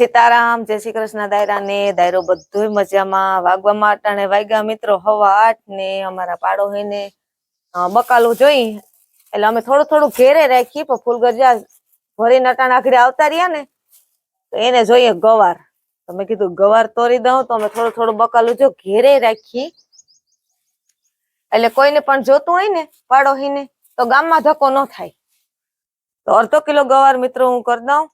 સીતારામ, જય શ્રી કૃષ્ણ દાયરા ને દાયરો બધું મજામાં. વાગવા માટે વાગ્યા મિત્રો હવા આઠ ને અમારા પાડોહીને બકાલું જોઈ. એટલે અમે થોડું થોડું ઘેરે રાખીએ પણ ફૂલ ગરજા ભરી નટાણ આખરે આવતા રહ્યા ને, તો એને જોઈએ ગવાર. તો મેં કીધું, ગવાર તોરી દઉં, તો અમે થોડું થોડું બકાલું જો ઘેરે રાખી. એટલે કોઈને પણ જોતું હોય ને, પાડોહીને, તો ગામમાં ધક્કો ન થાય. તો અડધો કિલો ગવાર મિત્રો હું કરી દઉં.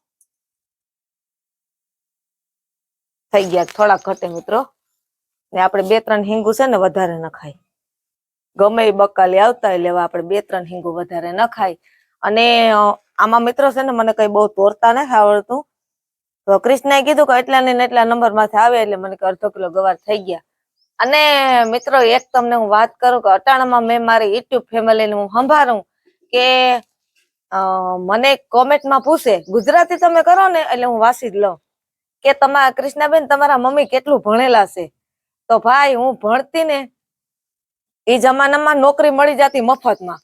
થઈ ગયા થોડા ઘટે મિત્રો. ને આપણે બે ત્રણ હિંગુ છે ને વધારે નખાય ગમે એ બકાલી આવતા લેવા આપણે બે ત્રણ હિંગુ વધારે નખાય અને આમાં મિત્રો છે ને મને કઈ બહુ તોરતા નથી આવડતું. તો કૃષ્ણએ કીધું કે એટલા ને ને એટલા નંબરમાંથી આવે એટલે મને અડધો કિલો ગવાર થઈ ગયા. અને, મિત્રો, એક તમને હું વાત કરું કે અટાણામાં મેં મારી યુટ્યુબ ફેમિલીને હું સંભાળું કે મને કોમેન્ટમાં પૂછે, ગુજરાતી તમે કરો ને? એટલે હું વાસી જ લઉં. કે તમારા કૃષ્ણાબેન તમારા મમ્મી કેટલું ભણેલા છે? તો ભાઈ, હું ભણતી ને એ જમાનામાં નોકરી મળી જતી મફતમાં.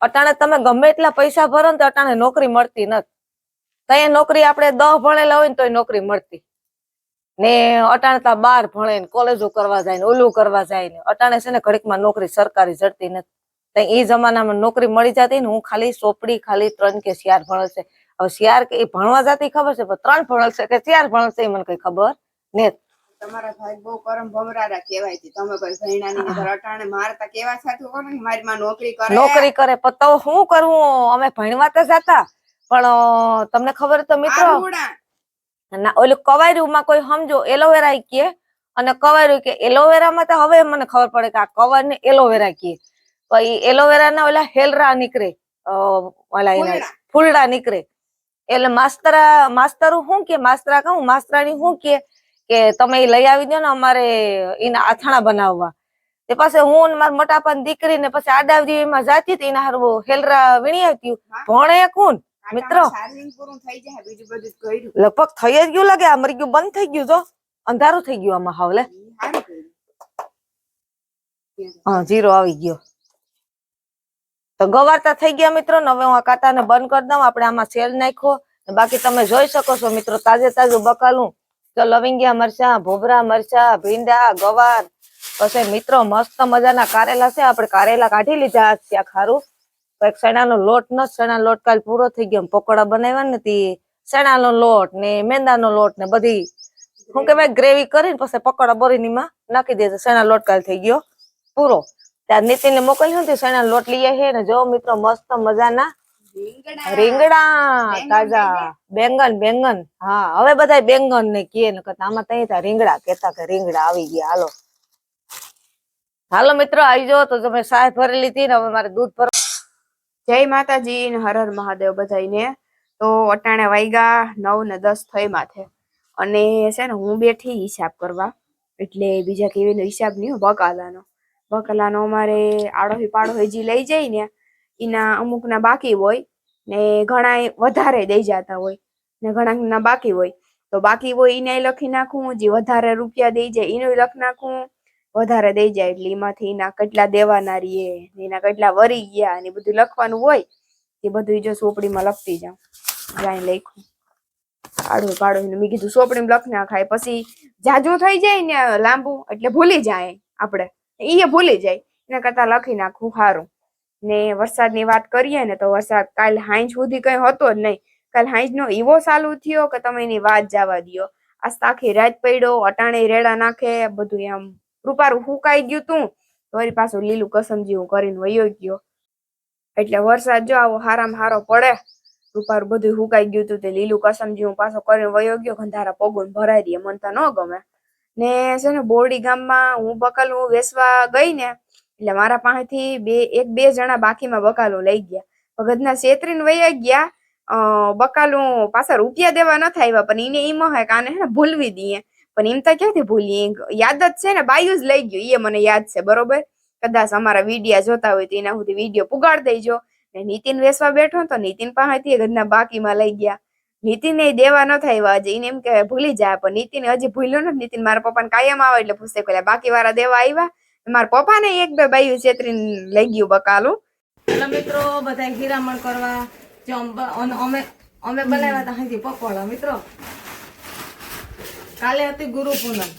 અટાણે તમે ગમે એટલા પૈસા ભરો ને તો અટાણે નોકરી મળતી નથી. તય નોકરી આપણે દહ ભણેલા હોય ને તોય નોકરી મળતી. ને અટાણે તા બાર ભણે ને, કોલેજો કરવા જાય ને, ઓલું કરવા જાય ને. અટાણે છે ને ઘડીકમાં નોકરી સરકારી જડતી નથી. એ જમાનામાં નોકરી મળી જતી ને હું ખાલી સોપડી, ખાલી ત્રણ કે ચાર ભણે છે. હવે શિયાર કે એ ભણવા જતી ખબર છે પણ ત્રણ ભણશે કે શિયાર ભણશે એ મને કઈ ખબર ને તમારા ભાઈ બહુ કરમ ભમરારા કહેવાય છે. તમે કોઈ ભૈણાની ઘર અટાણે મારતા કેવા સાચું કરો ને મારી માં નોકરી કરે. નોકરી કરે પણ તો શું કરવું અમે ભણવા તો જતા પણ તમને ખબર તો મિત્રો ના ઓલું કવાયરું માં કોઈ સમજો એલોવેરા કે અને કવાયરું કે એલોવેરા માં તો હવે મને ખબર પડે કે આ કવર ને એલોવેરા કે. એલોવેરા ના ઓલા હેલરા નીકળે ઓલા એના. ફૂલડા નીકળે. એટલે માસ્તરા માસ્તર શું કે? માસ્તરા કહું? માસ્તરાણી શું કે? કે તમે લઈ આવી દો ને અમારે એના આથાણા બનાવવા. તે પાસે હું મારા મોટા પાન દીકરી ને પછી આડાવજી એમાં જાતી હતી એના હારું હેલરા વીણી આવતી. હા. ભણે કોણ? મિત્રો. લગભગ થઈ જ ગયું લાગે આ મરી ગયું બંધ થઈ ગયું જો. અંધારું થઈ ગયું આમાં હાવલે. હા જીરો આવી ગયો. તો ગવારતા થઈ ગયા મિત્રો હવે હું આ કાંટાને બંધ કરી દઉં. આપણે આમાં સેલ નાખ્યો. બાકી તમે જોઈ શકો છો મિત્રો, તાજે તાજું બકાલું. તો લવિંગિયા મરચા, ભોભરા મરચા, ભીંડા, ગવાર. પછી મિત્રો, મસ્ત મજાના કારેલા છે. આપણે કારેલા કાઢી લીધા ત્યાં ખારું. એક શેણાનો લોટ ન ચણા લોટ કાલ પૂરો થઈ ગયો. પકોડા બનાવ્યા ને તે શેણાનો લોટ ને મેંદાનો લોટ ને બધી. શું કહેવાય ગ્રેવી કરીને પછી પકોડા બોરીની માં નાખી દેજો ચણા લોટ કાલ થઈ ગયો પૂરો. ત્યાં નીતિન ને મોકલ્યું ને ચણા લોટ લઈ આવ્યા ને જો મિત્રો મસ્ત મજાના રીંગણા. તાજા. બેંગન બેંગન. હા હવે બધા બેંગન ને કરતા આમાં તઈ તા રીંગણા કેતા કે રીંગણા આવી ગયા. હાલો. હાલો મિત્રો આવી જાઓ તો તમે સાય ભરી લીધી ને હવે મારે દૂધ ભર જય માતાજી ને હર હર મહાદેવ બધાને તો અટાણે વાઈગા નવ ને દસ થઈ માથે. અને છે ને હું બેઠી હિસાબ કરવા. એટલે બીજા કેવીનો હિસાબ નહીં બકાલાનો બકાલાનો અમારે આડોહી પાડોહી જે લઈ જાય ને, એના અમુક ના બાકી હોય ને ઘણા વધારે દઈ જતા હોય ને ઘણા ના બાકી હોય. તો બાકી હોય એને લખી નાખું, જે વધારે રૂપિયા દઈ જાય એનું લખી નાખું, વધારે દઈ જાય એટલે એમાંથી એના કેટલા દેવાના રીએ એના કેટલા વરી ગયા ને એ બધું લખવાનું હોય, એ બધું જો સોપડીમાં લખતી જાઉં. જાય લખ્યું આડું પાડું મેં કીધું ચોપડીમાં લખ નાખાય, પછી જાજુ થઈ જાય ને લાંબુ, એટલે ભૂલી જાય આપણે. ઈ ભૂલી જાય. એના કરતા લખી નાખવું સારું ને વરસાદની વાત કરીએ ને તો વરસાદ કાલ હાંજ સુધી કઈ હતો જ નહીં. કાલ હાંજનો એવો ચાલુ થયો કે તમે એની વાત જવા દ્યો. આજ આખી રાત પડ્યો, અટાણે રેડા નાખે, બધું એમ રૂપારું હુકાઈ ગયું તું. વળી પાછું લીલું કસમ જેવું કરીને વયો ગયો. એટલે વરસાદ જો આવો હારામ હારો પડે, રૂપારું બધું હુકાઈ ગયું તું તે લીલું કસમ જેવું પાછો કરીને વયો ગયો ગંધારા પગું ભરાઈ દે, મન તો ન ગમે. ને છે ને, બોરડી ગામમાં હું બકાલું વેસવા ગઈ ને, એટલે મારા પાસેથી બે, એક, બે જણા બાકીમાં બકાલું લઈ ગયા. ભગતના છેતરીને વૈયા ગયા. બકાલું પાછા રૂપિયા દેવા ન આવ્યા પણ એને એમ હોય હે ને ભૂલવી દઈએ. પણ એમ તો ક્યાંથી ભૂલીએ? યાદ જ છે ને, બાયું જ લઈ ગયું. એ મને યાદ છે, બરોબર? કદાચ અમારા વિડિયા જોતા હોય તો એના સુધી વીડિયો પુગાડ દેજો. નીતિન વેસવા બેઠો તો નીતિન પાસેથી ઘરના બાકીમાં લઈ ગયા. નીતિન દેવા ન થાય હજી એમ કે ભૂલી જાય પણ નીતિન હજી ભૂલ્યો નથી. નીતિન મારા પપ્પાને કાયમ આવે એટલે પૂછે પેલા બાકી વાળા દેવા આવ્યા મારા પપ્પાને એક બે બાયું છેતરીને લઈ ગયું બકાલું. એટલે મિત્રો બધા હીરામણ કરવા. જો અમે અમે બનાવ્યા હતા હજી પકોડા, મિત્રો. કાલે હતી ગુરુ પૂનમ.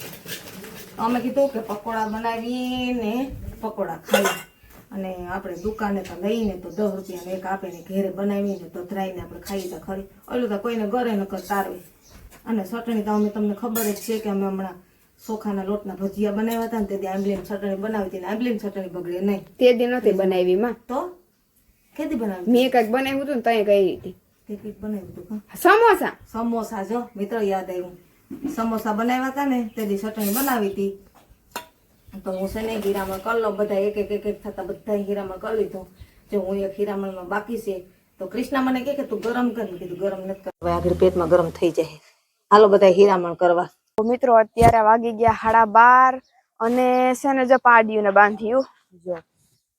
અમે કીધું કે પકોડા બનાવીને પકોડા ખાઈ અને આપણે દુકાને તો લઈને તો દસ રૂપિયાને એક આપે ને ઘેરે બનાવીને તો ધરાઈને આપણે ખાઈએ તો ખરી. ઓલું તો કોઈને ઘરે ન કર તારવે અને ચટણી તો અમે તમને ખબર જ છે કે અમે હમણાં ચોખાના લોટના ભજીયા બનાવ્યા હતા ને તેથી આંબલીની ચટણી બનાવી હતી ને આંબલીની ચટણી બગડે નહીં. તે દી નથી બનાવી માં. તો? કેદી બનાવી? મેં કંઈક બનાવ્યું હતું ને તઈ કઈ હતી. તે કંઈક બનાવ્યું હતું સમોસા? સમોસા જો મિત્ર યાદ આવ્યું. સમોસા બનાવ્યા હતા ને તેથી ચટણી બનાવી હતી. તો હું છે ને હીરામણ કરી લો બધા એક એક એક એક થતા બધા હીરામણ કરી લીધો. જો હું એક હીરામણમાં બાકી છે, તો કૃષ્ણા મને કે કે તું ગરમ કર. કીધું, ગરમ નથી કરવા આગળ પેટમાં ગરમ થઈ જાય. હાલો બધા હીરામણ કરવા. તો મિત્રો, અત્યારે વાગી ગયા હાડા બાર અને છે ને જો પાડ્યું ને બાંધ્યું. જો,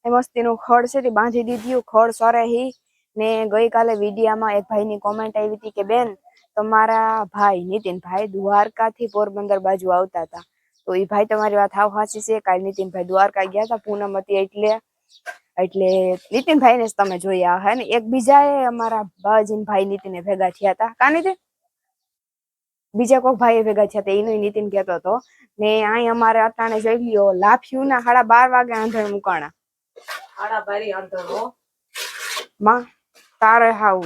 એ મસ્તીનું ખડ છે તે બાંધી દીધું. ખડ સરે હી ને ગઈકાલે વિડીયામાં એક ભાઈની કોમેન્ટ આવી હતી કે, બેન, તમારા ભાઈ નીતિનભાઈ દ્વારકાથી પોરબંદર બાજુ આવતા હતા. તો એ ભાઈ તમારી વાત હાવ સાચી છે. કાલ નીતિનભાઈ દ્વારકા ગયા હતા પૂનમ હતી એટલે એટલે નીતિનભાઈને જ તમે જોયા હે ને? એક બીજાએ અમારા બાજીન ભાઈ નીતિને ભેગા થયા હતા. કા નીતિન? બીજા કોઈ ભાઈ ભેગા થયા હતા એનો નીતિન કહેતો હતો. ને અહીં અમારે અટાણે જોઈ લ્યો લાફ્યું ના સાડા બાર વાગે આંધણ મુકાણા. હાડા બારી અંતરો માં તારે હાવ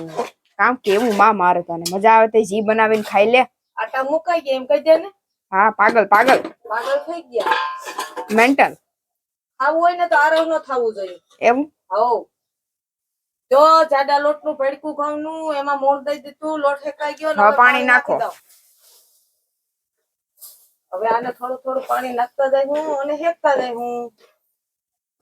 કામ કેવું? માં મારે તને મજા આવે તે જી બનાવીને ખાઈ લે. આટા મુકાઈ ગયા એમ કહી દે ને. હા પાગલ પાગલ. પાગલ થઈ ગયા. મેન્ટલ ખાવું હોય ને તો આરવ ન થવું જોઈએ. એમ? હવ. જો જાડા લોટનું ભેડકું ઘઉંનું એમાં મોણ દઈ દીધું લોટ હેકાઈ ગયો ને પાણી નાખો. હવે આને થોડું થોડું પાણી નાખતા જાય હું અને હેકતા જાય હું.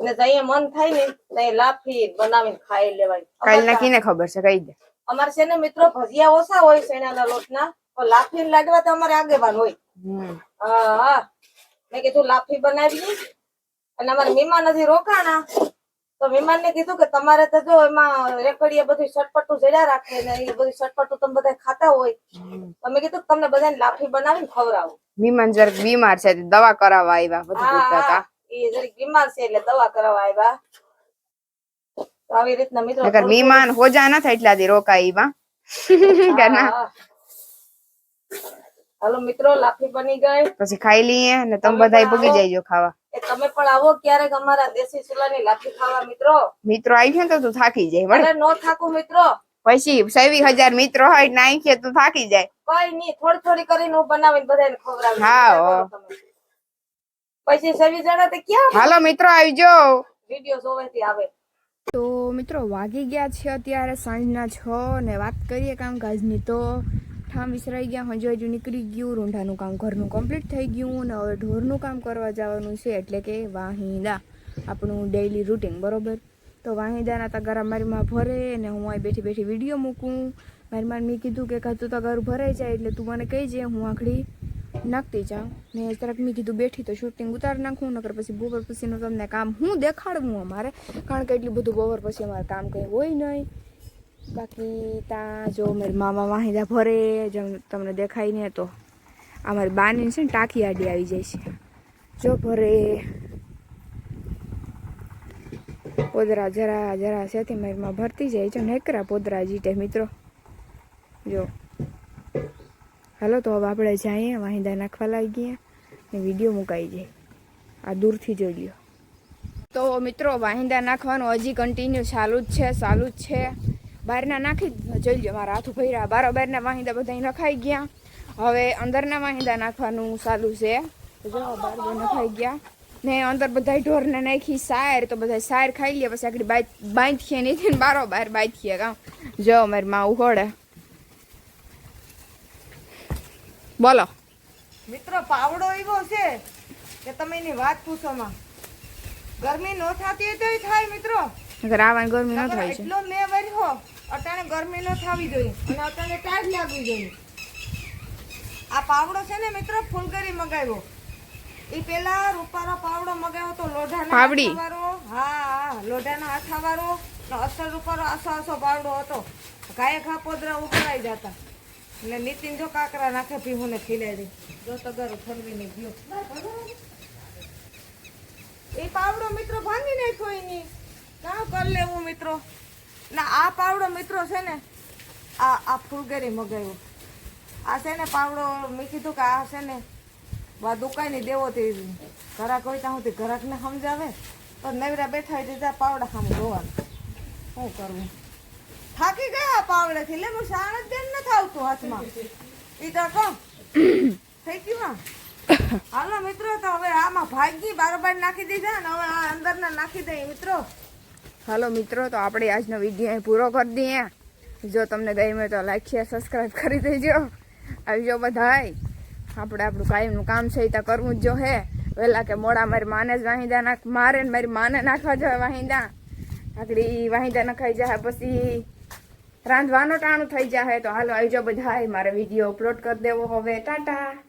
અને જઈએ મન થાય ને ત્યાં લાફી બનાવીને ખાઈ લેવાય કાલ નાખીને ખબર છે કઈ દે. અમારે છે ને મિત્રો ભજીયા ઓછા હોય શેણાના લોટના તો લાફી લાડવા તો અમારે આગેવાન હોય. હા મેં કીધું લાફી બનાવી અને અમારે મહેમાન નથી રોકાણા. તો મહેમાન ને કીધું કે તમારે તો જો એમાં રેકડીએ બધું સટપટું જડ્યા રાખે ને એ બધું સટપટું તમે બધા ખાતા હોય. તો મેં કીધું કે તમને બધાને લાફી બનાવીને ખવડાવું. વિમાન જરાક બીમાર છે દવા કરાવવા આવ્યા બધું પૂછતા હતા. એ જરીક બીમાર છે એટલે દવા કરાવવા આવ્યા તો આવી રીતના મિત્રો નકર મહેમાન હોજા ન થાય એટલાથી રોકાય રોકાઈવા કે ના? હા. હાલો મિત્રો લાફી બની ગઈ. પછી ખાઈ લઈએ અને તમે બધા ભૂગી જઈજો ખાવા. એ તમે પણ આવો ક્યારેક અમારા દેશી ચૂલાની લાફી ખાવા મિત્રો. મિત્રો આવી છે તો તું થાકી જાય વળે. નો થાકું મિત્રો. પછી સેવી હજાર મિત્રો હોય ને નાખીએ તો થાકી જાય. કઈ નહીં થોડી થોડી કરીને હું બનાવીને બધાને ખવડાવી. હા? પછી સેવી જણા તે ક્યાં? હાલો મિત્રો આવજો. વીડિયો જોવેથી આવે. તો મિત્રો વાગી ગયા છે અત્યારે સાંજના છ ને વાત કરીએ કામકાજની તો. ઠામ વિસરાઈ ગયા હજુ હજુ નીકળી ગયું, રૂંઢાનું કામ ઘરનું કમ્પ્લીટ થઈ ગયું ને હવે ઢોરનું કામ કરવા જવાનું છે, એટલે કે વાહિંદા. આપણું ડેઈલી રૂટીન બરોબર? તો વાહિંદાના તગારા મારીમાં ભરે ને હું અહીં બેઠી બેઠી વીડિયો મૂકું. મારી મારે મેં કીધું કે કાં તું તગારું ભરાઈ જાય, એટલે તું મને કહીજે, હું આખડી નાખતી જાઉં. ને તરત મેં કીધું, બેઠી તો શૂટિંગ ઉતારી નાખું, નકર પછી બોવર પછીનું તમને કામ હું દેખાડવું અમારે. કારણ કે એટલું બધું બોવર પછી અમારે કામ કંઈ હોય નહીં. બાકી ત્યાં જો મારી મામા વાહિદા ભરે જેમ તમને દેખાય ને તો. અમારી બાની છે ને ટાંકી આડી આવી જાય છે. જો ભરે. પોદરા જરા જરા છે તે મારી માં ભરતી જાય. છે નેકરા પોદરા જીટે મિત્રો. જો. હાલો તો હવે આપણે જઈએ, વાહિંદા નાખવા લાગીએ ને વીડિયો મુકાઈ જાય. આ દૂરથી જોઈ લ્યો. તો મિત્રો, વાહિંદા નાખવાનું હજી કન્ટિન્યુ ચાલુ જ છે, ચાલુ જ છે. બહારના નાખી જોઈ લ્યો મારા હાથ ભર્યા. બારો બારના વાહિંદા બધા નખાઈ ગયા. હવે અંદરના વાહિંદા નાખવાનું ચાલુ છે. જો બાર નખાઈ ગયા. ને અંદર બધા ઢોરને નાખી સાયર તો બધા સાયર ખાઈ લે પછી આગળ બાંધીએ નહીં બારો બાંધીએ. કામ જો મારી માં ઉઘોડે બોલો. મિત્રો પાવડો એવો છે કે તમે એની વાત પૂછોમાં ગરમી નો થતી હોય તોય થાય મિત્રો. આવવાની ગરમી ન થાય છે. એટલો મેં વર્યો. અટાણે ગરમી ન થવી જોઈએ અને અટાણે ટાઈટ લાગવી જોઈએ. આ પાવડો છે ને મિત્રો ફૂલગરી મગાવ્યો. એ પેલા રૂપારો પાવડો મગાવ્યો તો લોઢાનો પાવડી. હા હા લોઢાના હાથાવાળો ને અસર રૂપારો આસો આસો પાવડો હતો. ગાય ઘા પોદરા ઉભરાઈ જતા. એટલે નીતિન જો કાકરા નાખે ભીહુને ખીલાઈ દે જો તગારું ઠરવી ને ગયો. એ પાવડો મિત્રો ભાંગી નાખ્યો એની. કાં કર લેવું મિત્રો? ના, આ પાવડો મિત્રો છે ને, આ આ ફૂલગેરી મગાવ્યો આ છે ને પાવડો મેં કીધું કે આ છે ને બા દુકાની દેવો તે ઘરાક હોય ત્યાં સુધી ઘરાકને સમજાવે. તો નવરા બેઠા હોય ત્યાં પાવડા સામે જોવાનું. શું કરવું થાકી ગયા પાવડેથી. લે હું સાણ જ નથી આવતું હાથમાં. એ તો કહો. થઈ ગયું હાલો મિત્રો, તો હવે આમાં ભાગી બારોબાર નાખી દીધા ને હવે આ અંદરના નાખી દઈએ મિત્રો. હાલો મિત્રો, તો આપણે આજનો વીડિયો પૂરો કરી દઈએ. જો તમને ગમે તો લાઈક શેર સબસ્ક્રાઈબ કરી દેજો. આવજો બધાય. આપણે આપણું કાયમનું કામ છે એ તો કરવું જ જો હે. વહેલા કે મોડા મારી માને જ વાહિંદા નાખ, મારે ને મારી માને નાખવા જોઈએ વાહિંદા. આકડી વાહિંદા નખાઈ જાય પછી રાંધવાનો ટાણું થઈ જાય તો હાલો આવજો બધાય, મારે વીડિયો અપલોડ કરી દેવો હવે. ટાટા.